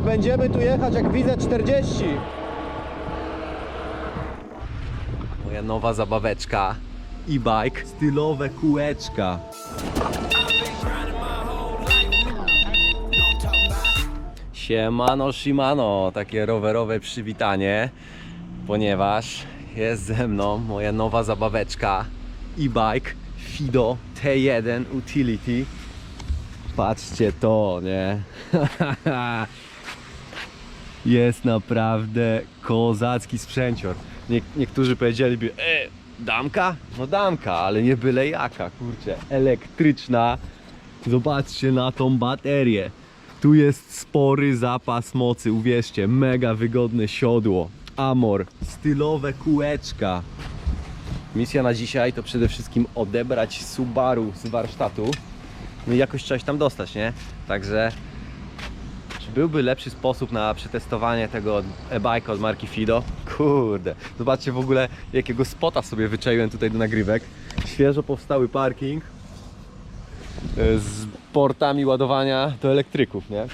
i będziemy tu jechać jak widzę 40. Moja nowa zabaweczka e-bike, stylowe kółeczka. Siemano Shimano, takie rowerowe przywitanie, ponieważ jest ze mną moja nowa zabaweczka e-bike Fido T1 Utility. Patrzcie to, nie? jest naprawdę kozacki sprzęcior. Nie, niektórzy powiedzieliby, e, damka? No damka, ale nie byle jaka, kurczę, elektryczna. Zobaczcie na tą baterię. Tu jest spory zapas mocy, uwierzcie, mega wygodne siodło. Amor, stylowe kółeczka. Misja na dzisiaj to przede wszystkim odebrać Subaru z warsztatu. No i jakoś trzeba się tam dostać, nie? Także czy byłby lepszy sposób na przetestowanie tego e-bike'a od marki Fido? Kurde, zobaczcie w ogóle jakiego spota sobie wyczaiłem tutaj do nagrywek. Świeżo powstały parking e, z portami ładowania do elektryków, nie?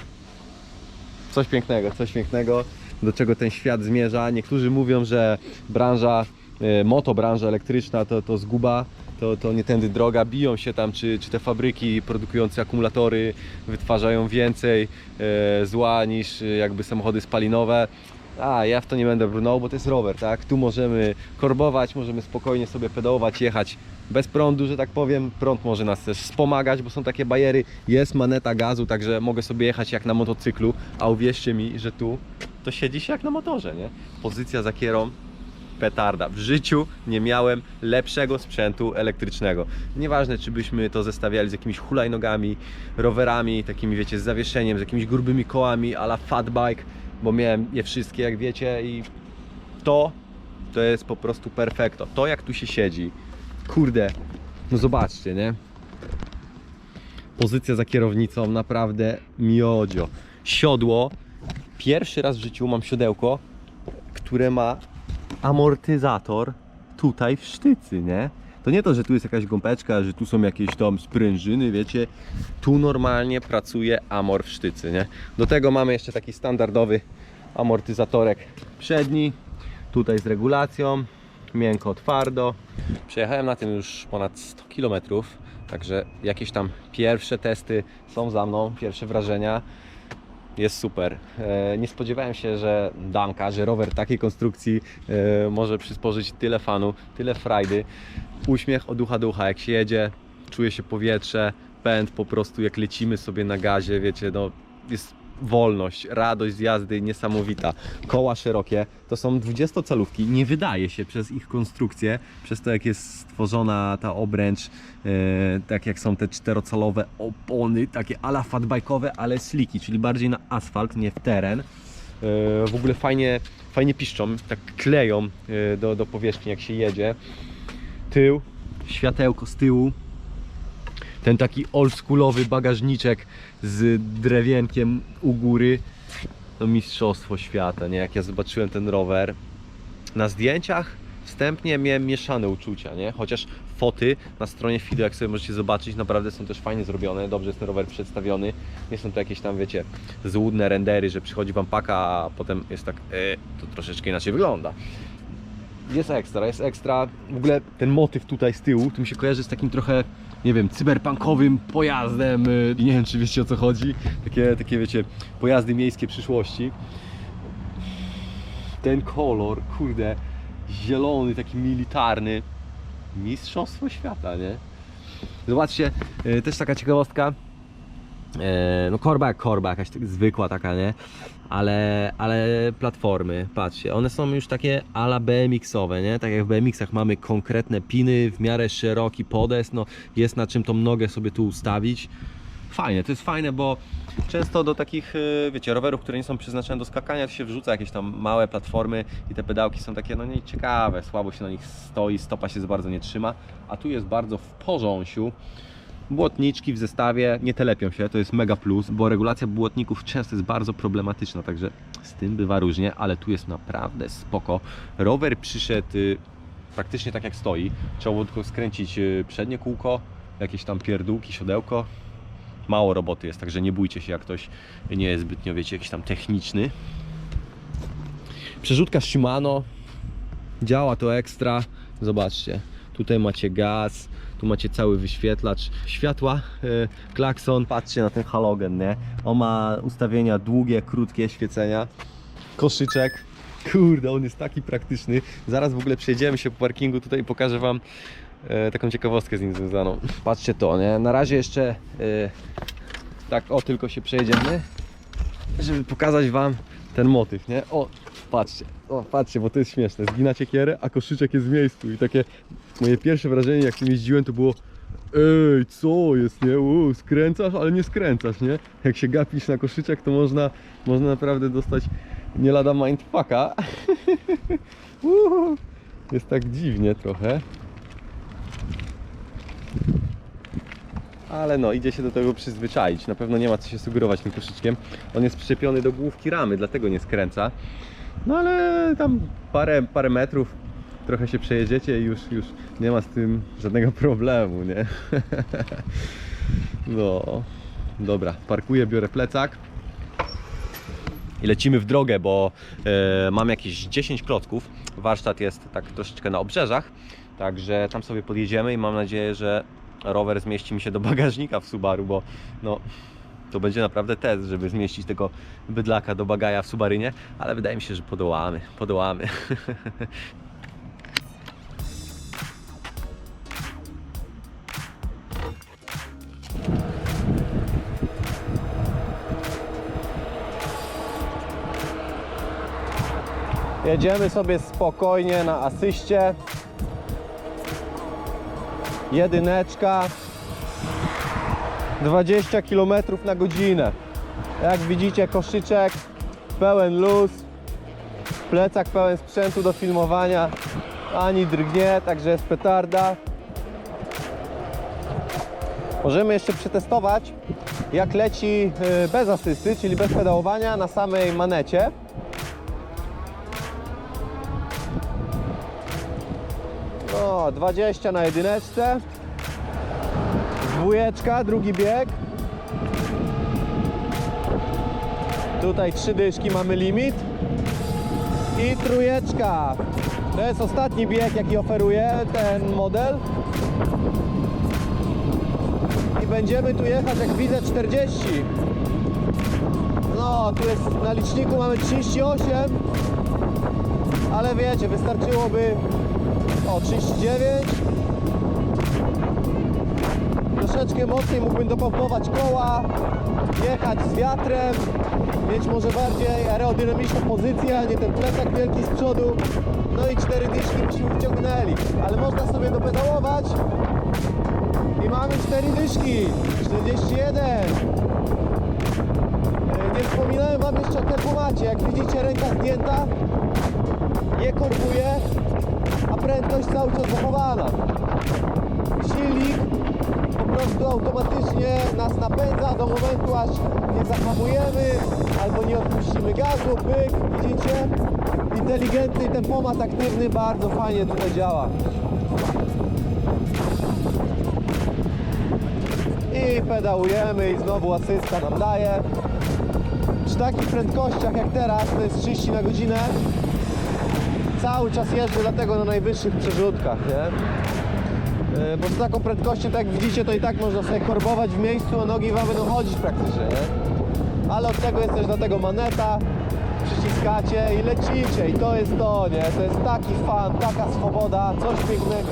Coś pięknego, coś pięknego, do czego ten świat zmierza. Niektórzy mówią, że branża, e, motobranża elektryczna to, to zguba, to, to nie tędy droga, biją się tam, czy, czy te fabryki produkujące akumulatory wytwarzają więcej e, zła niż e, jakby samochody spalinowe. A ja w to nie będę brnął, bo to jest rower, tak? Tu możemy korbować, możemy spokojnie sobie pedałować, jechać bez prądu, że tak powiem. Prąd może nas też wspomagać, bo są takie bajery. Jest maneta gazu, także mogę sobie jechać jak na motocyklu, a uwierzcie mi, że tu to siedzi się jak na motorze, nie? Pozycja za kierą petarda. W życiu nie miałem lepszego sprzętu elektrycznego. Nieważne, czy byśmy to zestawiali z jakimiś hulajnogami, rowerami, takimi wiecie, z zawieszeniem, z jakimiś grubymi kołami, ala fatbike, bo miałem je wszystkie, jak wiecie, i to, to jest po prostu perfekto. To, jak tu się siedzi, kurde, no zobaczcie, nie? Pozycja za kierownicą, naprawdę miodzio. Siodło, pierwszy raz w życiu mam siodełko, które ma amortyzator tutaj w sztycy, nie? To nie to, że tu jest jakaś gąbeczka, że tu są jakieś tam sprężyny, wiecie. Tu normalnie pracuje amor w sztycy, nie? Do tego mamy jeszcze taki standardowy amortyzatorek przedni. Tutaj z regulacją, miękko, twardo. Przejechałem na tym już ponad 100 km, także jakieś tam pierwsze testy są za mną, pierwsze wrażenia jest super. E, Nie spodziewałem się, że damka, że rower takiej konstrukcji e, może przysporzyć tyle fanu, tyle frajdy. Uśmiech od ucha do ucha, jak się jedzie, czuje się powietrze, pęd po prostu jak lecimy sobie na gazie, wiecie, no jest wolność, radość z jazdy niesamowita. Koła szerokie, to są 20-calówki, nie wydaje się przez ich konstrukcję, przez to jak jest stworzona ta obręcz, e, tak jak są te czterocalowe opony, takie ala fatbike'owe, ale sliki, czyli bardziej na asfalt, nie w teren. E, w ogóle fajnie, fajnie piszczą, tak kleją e, do, do powierzchni jak się jedzie. Tył, światełko z tyłu, ten taki oldschoolowy bagażniczek z drewienkiem u góry. To mistrzostwo świata, nie? Jak ja zobaczyłem ten rower na zdjęciach wstępnie miałem mieszane uczucia, nie? Chociaż foty na stronie Fido, jak sobie możecie zobaczyć, naprawdę są też fajnie zrobione, dobrze jest ten rower przedstawiony. Nie są to jakieś tam, wiecie, złudne rendery, że przychodzi wam paka, a potem jest tak, e, to troszeczkę inaczej wygląda. Jest ekstra, jest ekstra. W ogóle ten motyw tutaj z tyłu, to mi się kojarzy z takim trochę, nie wiem, cyberpunkowym pojazdem. y, I nie wiem, czy wiecie o co chodzi. Takie, takie wiecie, pojazdy miejskie przyszłości. Ten kolor, kurde, zielony, taki militarny. Mistrzostwo świata, nie? Zobaczcie, y, też taka ciekawostka. E, no korba jak korba, jakaś tak zwykła taka, nie? Ale, ale platformy, patrzcie, one są już takie ala BMX-owe, nie? Tak jak w BMX-ach mamy konkretne piny, w miarę szeroki podest, no jest na czym tą nogę sobie tu ustawić. Fajne, to jest fajne, bo często do takich, y, wiecie, rowerów, które nie są przeznaczone do skakania, się wrzuca jakieś tam małe platformy i te pedałki są takie, no nieciekawe, słabo się na nich stoi, stopa się za bardzo nie trzyma, a tu jest bardzo w porząsiu. Błotniczki w zestawie nie telepią się, to jest mega plus, bo regulacja błotników często jest bardzo problematyczna, także z tym bywa różnie, ale tu jest naprawdę spoko. Rower przyszedł y, praktycznie tak jak stoi, trzeba było tylko skręcić y, przednie kółko, jakieś tam pierdółki, siodełko, mało roboty jest, także nie bójcie się, jak ktoś nie jest zbytnio, wiecie, jakiś tam techniczny. Przerzutka Shimano, działa to ekstra. Zobaczcie, tutaj macie gaz, tu macie cały wyświetlacz światła, yy, klakson. Patrzcie na ten halogen, nie? On ma ustawienia długie, krótkie świecenia. Koszyczek. Kurde, on jest taki praktyczny. Zaraz w ogóle przejdziemy się po parkingu tutaj i pokażę Wam e, taką ciekawostkę z nim związaną. Patrzcie to, nie? Na razie jeszcze e, tak o tylko się przejedziemy, żeby pokazać Wam ten motyw, nie? O, patrzcie, o, patrzcie, bo to jest śmieszne. Zginacie kierę, a koszyczek jest w miejscu i takie moje pierwsze wrażenie jak tym jeździłem to było Ej, co jest, nie? U, skręcasz, ale nie skręcasz, nie? Jak się gapisz na koszyczek, to można, można naprawdę dostać nie lada mindfucka. Jest tak dziwnie trochę. Ale no, idzie się do tego przyzwyczaić. Na pewno nie ma co się sugerować tym koszyczkiem. On jest przyczepiony do główki ramy, dlatego nie skręca. No ale tam parę, parę metrów trochę się przejedziecie i już, już nie ma z tym żadnego problemu, nie? No, dobra, parkuję, biorę plecak i lecimy w drogę, bo e, mam jakieś 10 klocków. Warsztat jest tak troszeczkę na obrzeżach, także tam sobie podjedziemy i mam nadzieję, że rower zmieści mi się do bagażnika w Subaru, bo no, to będzie naprawdę test, żeby zmieścić tego bydlaka do bagaja w Subarynie, ale wydaje mi się, że podołamy, podołamy. Jedziemy sobie spokojnie na asyście. Jedyneczka. 20 km na godzinę. Jak widzicie koszyczek pełen luz. Plecak pełen sprzętu do filmowania. Ani drgnie, także jest petarda. Możemy jeszcze przetestować jak leci y, bez asysty, czyli bez pedałowania na samej manecie. No, 20 na jedyneczce. Dwójeczka, drugi bieg. Tutaj trzy dyszki mamy limit. I trójeczka. To jest ostatni bieg, jaki oferuje ten model. I będziemy tu jechać, jak widzę, 40. No, tu jest na liczniku mamy 38. Ale wiecie, wystarczyłoby o 39 troszeczkę mocniej mógłbym dopompować koła jechać z wiatrem mieć może bardziej aerodynamiczną pozycję a nie ten plecak wielki z przodu. No i cztery dyszki byśmy wciągnęli ale można sobie dopedałować. I mamy cztery dyszki. 41 E, nie wspominałem wam jeszcze o tempomacie jak widzicie ręka zdjęta. Nie korbuje a prędkość cały czas zachowana. Silnik prostu automatycznie nas napędza do momentu, aż nie zahamujemy albo nie odpuścimy gazu, pyk, widzicie? Inteligentny tempomat aktywny bardzo fajnie tutaj działa. I pedałujemy i znowu asysta nam daje. Przy takich prędkościach jak teraz, to jest 30 na godzinę, cały czas jeżdżę dlatego na najwyższych przerzutkach, nie? Yy, Bo z taką prędkością, tak jak widzicie, to i tak można sobie korbować w miejscu, a nogi wam będą chodzić praktycznie, nie? Ale od tego jest też dlatego maneta, przyciskacie i lecicie i to jest to, nie? To jest taki fan, taka swoboda, coś pięknego.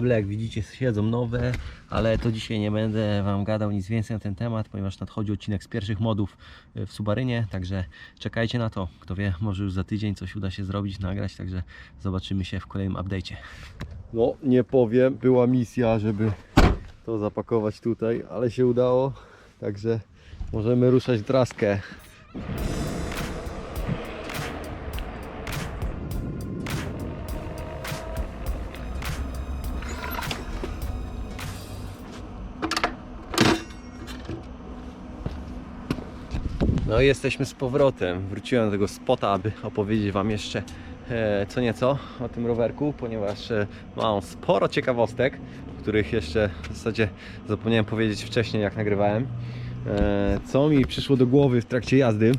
Heble, jak widzicie, siedzą nowe, ale to dzisiaj nie będę Wam gadał nic więcej na ten temat, ponieważ nadchodzi odcinek z pierwszych modów y, w Subarynie, także czekajcie na to. Kto wie, może już za tydzień coś uda się zrobić, nagrać, także zobaczymy się w kolejnym update'cie. No, nie powiem, była misja, żeby to zapakować tutaj, ale się udało, także możemy ruszać traskę. I jesteśmy z powrotem. Wróciłem do tego spota, aby opowiedzieć Wam jeszcze e, co nieco o tym rowerku, ponieważ e, mam sporo ciekawostek, których jeszcze w zasadzie zapomniałem powiedzieć wcześniej, jak nagrywałem. E, co mi przyszło do głowy w trakcie jazdy,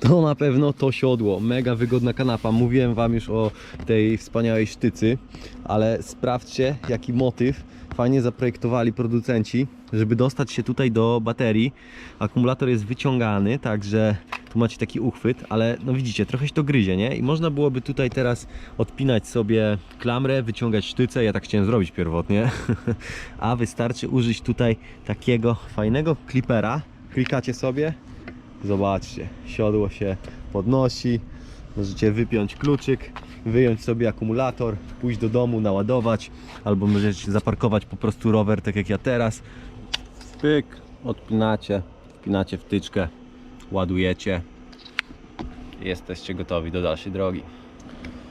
to na pewno to siodło. Mega wygodna kanapa. Mówiłem Wam już o tej wspaniałej sztycy, ale sprawdźcie, jaki motyw fajnie zaprojektowali producenci, żeby dostać się tutaj do baterii. Akumulator jest wyciągany, także tu macie taki uchwyt, ale no widzicie, trochę się to gryzie, nie? I można byłoby tutaj teraz odpinać sobie klamrę, wyciągać sztycę. Ja tak chciałem zrobić pierwotnie, a wystarczy użyć tutaj takiego fajnego klipera. Klikacie sobie, Zobaczcie, siodło się podnosi. Możecie wypiąć kluczyk, wyjąć sobie akumulator, pójść do domu, naładować, albo możecie zaparkować po prostu rower, tak jak ja teraz. Pyk, odpinacie, wpinacie wtyczkę, ładujecie jesteście gotowi do dalszej drogi.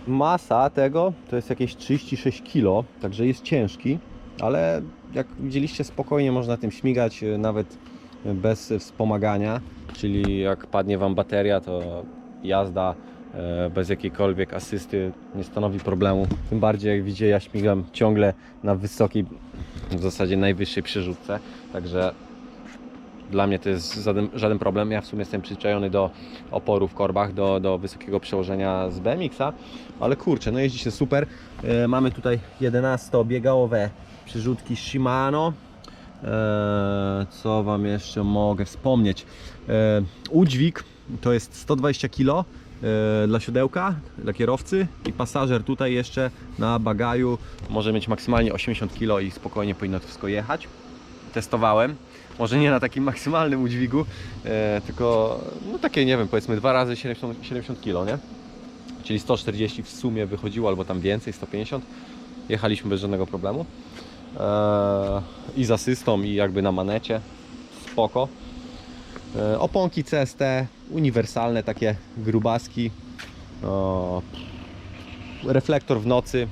Masa tego to jest jakieś 36 kg, także jest ciężki, ale jak widzieliście spokojnie można tym śmigać, e, nawet bez wspomagania, czyli jak padnie Wam bateria, to jazda bez jakiejkolwiek asysty nie stanowi problemu. Tym bardziej jak widzicie, ja śmigam ciągle na wysokiej, w zasadzie najwyższej przerzutce, także dla mnie to jest żaden, żaden problem. Ja w sumie jestem przyzwyczajony do oporu w korbach, do, do wysokiego przełożenia z BMX-a, ale kurczę, no jeździ się super. E, mamy tutaj 11-biegałowe przyrzutki Shimano. E, co Wam jeszcze mogę wspomnieć? E, udźwig to jest 120 kg e, dla siodełka, dla kierowcy i pasażer tutaj jeszcze na bagaju może mieć maksymalnie 80 kg i spokojnie powinno to wszystko jechać. Testowałem, może nie na takim maksymalnym udźwigu, e, tylko no takie nie wiem, powiedzmy dwa razy 70, 70 kg, nie? Czyli 140 w sumie wychodziło, albo tam więcej, 150. Jechaliśmy bez żadnego problemu. Eee, I z asystą, i jakby na manecie. Spoko. Oponki CST, uniwersalne, takie grubaski. O, reflektor w nocy.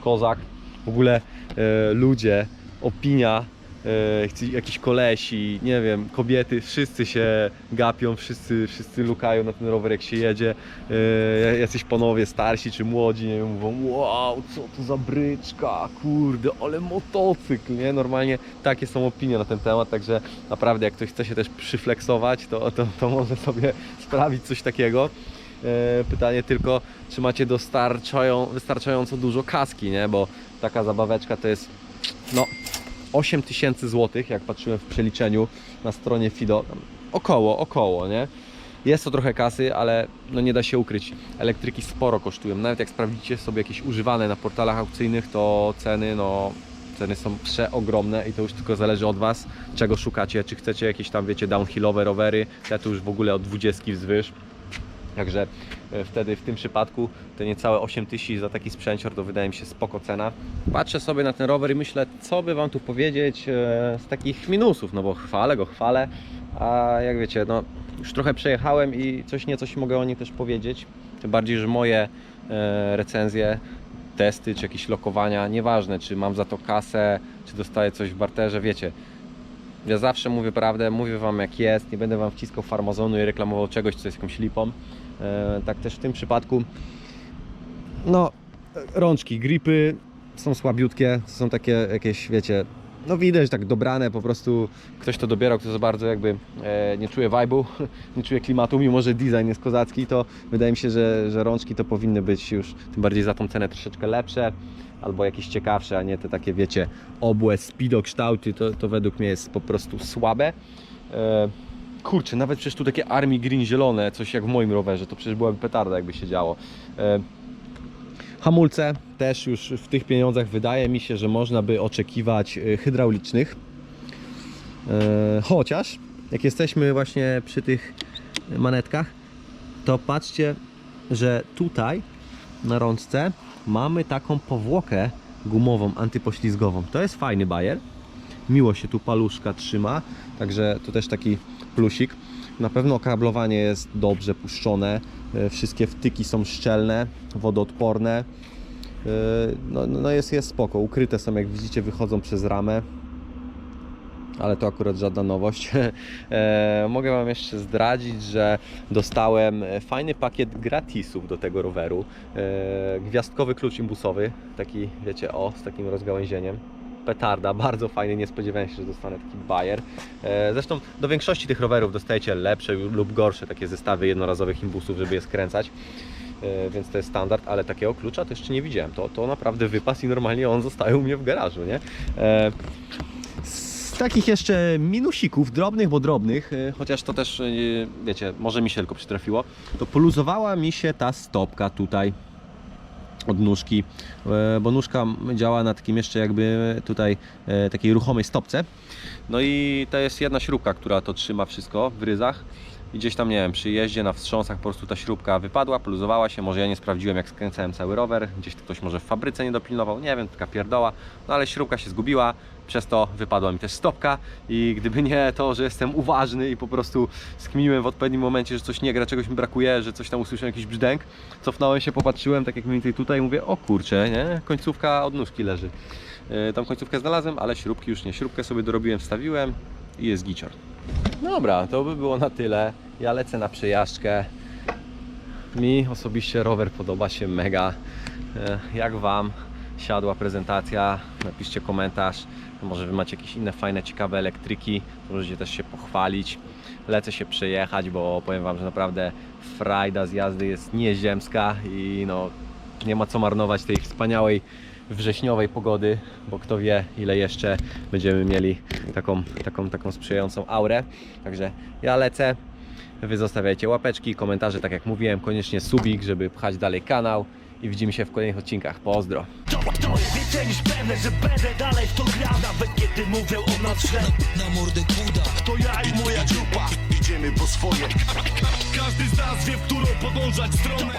Kozak. W ogóle e, ludzie, opinia, e, jakiś kolesi, nie wiem, kobiety, wszyscy się gapią, wszyscy, wszyscy lukają na ten rower jak się jedzie. E, jacyś panowie starsi czy młodzi, nie wiem, mówią wow, co to za bryczka, kurde, ale motocykl, nie? Normalnie takie są opinie na ten temat, także naprawdę jak ktoś chce się też przyfleksować, to, to, to może sobie sprawić coś takiego. E, Pytanie tylko, czy macie dostarczają, wystarczająco dużo kaski, nie? Bo taka zabaweczka to jest no 8 tysięcy złotych, jak patrzyłem w przeliczeniu na stronie Fido. Około, około, nie? Jest to trochę kasy, ale no nie da się ukryć. Elektryki sporo kosztują. Nawet jak sprawdzicie sobie jakieś używane na portalach aukcyjnych, to ceny, no ceny są przeogromne i to już tylko zależy od Was, czego szukacie. Czy chcecie jakieś tam, wiecie, downhillowe rowery, ja tu już w ogóle od 20 wzwyż. Także e, wtedy w tym przypadku te niecałe 8 tysięcy za taki sprzęcior to wydaje mi się spoko cena. Patrzę sobie na ten rower i myślę, co by Wam tu powiedzieć e, z takich minusów, no bo chwalę go, chwalę, a jak wiecie, no już trochę przejechałem i coś niecoś mogę o nim też powiedzieć. Tym bardziej, że moje e, recenzje, testy czy jakieś lokowania, nieważne czy mam za to kasę, czy dostaję coś w barterze, wiecie, ja zawsze mówię prawdę, mówię Wam jak jest, nie będę Wam wciskał farmazonu i reklamował czegoś, co jest jakąś lipą. E, tak też w tym przypadku. No, rączki, gripy są słabiutkie, są takie jakieś, wiecie, no widać tak dobrane, po prostu ktoś to dobierał, kto za bardzo jakby e, nie czuje vibe'u, nie czuje klimatu, mimo że design jest kozacki, to wydaje mi się, że, że rączki to powinny być już tym bardziej za tą cenę troszeczkę lepsze albo jakieś ciekawsze, a nie te takie, wiecie, obłe, speedo kształty, to, to według mnie jest po prostu słabe. E, kurczę, nawet przecież tu takie Army Green zielone, coś jak w moim rowerze, to przecież byłaby petarda jakby się działo. E, Hamulce też już w tych pieniądzach wydaje mi się, że można by oczekiwać y, hydraulicznych. E, Chociaż jak jesteśmy właśnie przy tych manetkach, to patrzcie, że tutaj na rączce mamy taką powłokę gumową, antypoślizgową. To jest fajny bajer. Miło się tu paluszka trzyma, także to też taki plusik. Na pewno kablowanie jest dobrze puszczone, e, wszystkie wtyki są szczelne, wodoodporne. E, No, no jest, jest spoko, ukryte są jak widzicie, wychodzą przez ramę ale to akurat żadna nowość. E, mogę Wam jeszcze zdradzić, że dostałem fajny pakiet gratisów do tego roweru. Gwiazdkowy klucz imbusowy, taki wiecie, o, z takim rozgałęzieniem. Petarda, bardzo fajny, nie spodziewałem się, że dostanę taki bajer. E, zresztą do większości tych rowerów dostajecie lepsze lub gorsze takie zestawy jednorazowych imbusów, żeby je skręcać. E, więc to jest standard, ale takiego klucza to jeszcze nie widziałem. To, to naprawdę wypas i normalnie on zostaje u mnie w garażu, nie? E, z takich jeszcze minusików, drobnych, bo drobnych, chociaż to też, wiecie, może mi się tylko przytrafiło, to poluzowała mi się ta stopka tutaj od nóżki, e, bo nóżka działa na takim jeszcze jakby tutaj e, takiej ruchomej stopce. No i to jest jedna śrubka, która to trzyma wszystko w ryzach. I gdzieś tam, nie wiem, przy jeździe na wstrząsach po prostu ta śrubka wypadła, poluzowała się. Może ja nie sprawdziłem, jak skręcałem cały rower. Gdzieś ktoś może w fabryce nie dopilnował, nie wiem, taka pierdoła. No ale śrubka się zgubiła, przez to wypadła mi też stopka. I gdyby nie to, że jestem uważny i po prostu skminiłem w odpowiednim momencie, że coś nie gra, czegoś mi brakuje, że coś tam usłyszałem, jakiś brzdęk, cofnąłem się, popatrzyłem, tak jak mniej więcej tutaj, mówię, o kurczę, nie? Końcówka od nóżki leży. Yy, Tą końcówkę znalazłem, ale śrubki już nie. Śrubkę sobie dorobiłem, wstawiłem i jest gicior. Dobra, to by było na tyle. Ja lecę na przejażdżkę. Mi osobiście rower podoba się mega. E, Jak Wam siadła prezentacja? Napiszcie komentarz. Może Wy macie jakieś inne fajne, ciekawe elektryki. Możecie też się pochwalić. Lecę się przejechać, bo powiem Wam, że naprawdę frajda z jazdy jest nieziemska i no, nie ma co marnować tej wspaniałej wrześniowej pogody, bo kto wie ile jeszcze będziemy mieli taką, taką, taką sprzyjającą aurę. Także ja lecę. Wy zostawiajcie łapeczki, komentarze, tak jak mówiłem, koniecznie subik, żeby pchać dalej kanał i widzimy się w kolejnych odcinkach. Pozdro! Więcej niż pewne, że będę dalej w to grał Nawet kiedy o nas na mordę kuda To ja i moja Idziemy po swoje Każdy z nas wie, w którą podążać stronę